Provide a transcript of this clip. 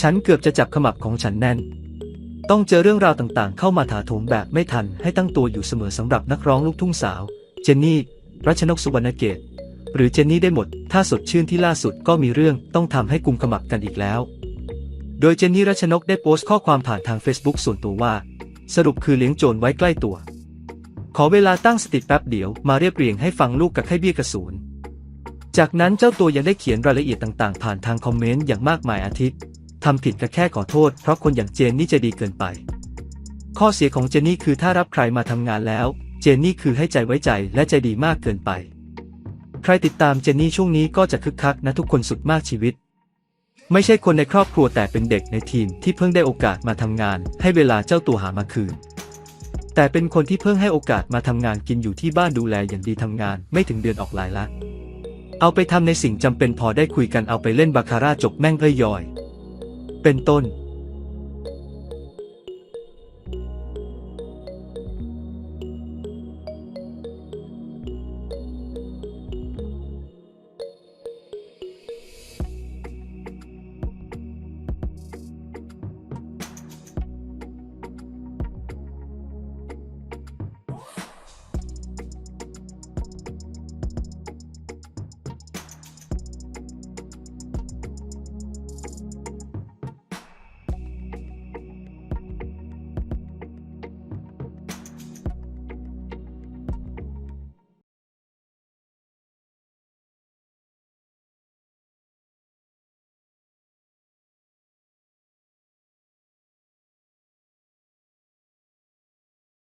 ฉันเกือบจะจับขมับของฉันแน่น ต้องเจอเรื่องราวต่างๆ เข้ามาถาโถมแบบไม่ทันให้ตั้งตัวอยู่เสมอสำหรับนักร้องลูกทุ่งสาว เจนนี่ รัชนกสุวรรณเกต หรือเจนนี่ได้หมด ถ้าสดชื่นที่ล่าสุดก็มีเรื่องต้องทำให้กุมขมับกันอีกแล้ว โดยเจนนี่รัชนกได้โพสต์ข้อความผ่านทาง Facebook ส่วนตัวว่า สรุปคือเลี้ยงโจรไว้ใกล้ตัว ขอเวลาตั้งสติแป๊บเดียวมาเรียบเรียงให้ฟังลูกกับให้เบี้ยกระสูนจากนั้นเจ้าตัวยังได้เขียนรายละเอียดต่างๆ ผ่านทางคอมเมนต์อย่างมากมายอาทิตย์ ทำผิดก็แค่ขอโทษ เพราะคนอย่างเจนนี่จะดีเกินไป ข้อเสียของเจนนี่คือถ้ารับใครมาทำงานแล้ว เจนนี่คือให้ใจไว้ใจและใจดีมากเกินไป ใครติดตามเจนนี่ช่วงนี้ก็จะคึกคักนะทุกคนสุดมากชีวิต ไม่ใช่คนในครอบครัวแต่เป็นเด็กในทีมที่เพิ่งได้โอกาสมาทำงาน ให้เวลาเจ้าตัวหามาคืน แต่เป็นคนที่เพิ่งให้โอกาสมาทำงานกินอยู่ที่บ้านดูแลอย่างดีทำงาน ไม่ถึงเดือนออกหลายละเอาไปทำในสิ่งจำเป็นพอได้คุยกันเอาไปเล่นบาคาร่าจบแม่งเอ้ยยอย เป็นต้น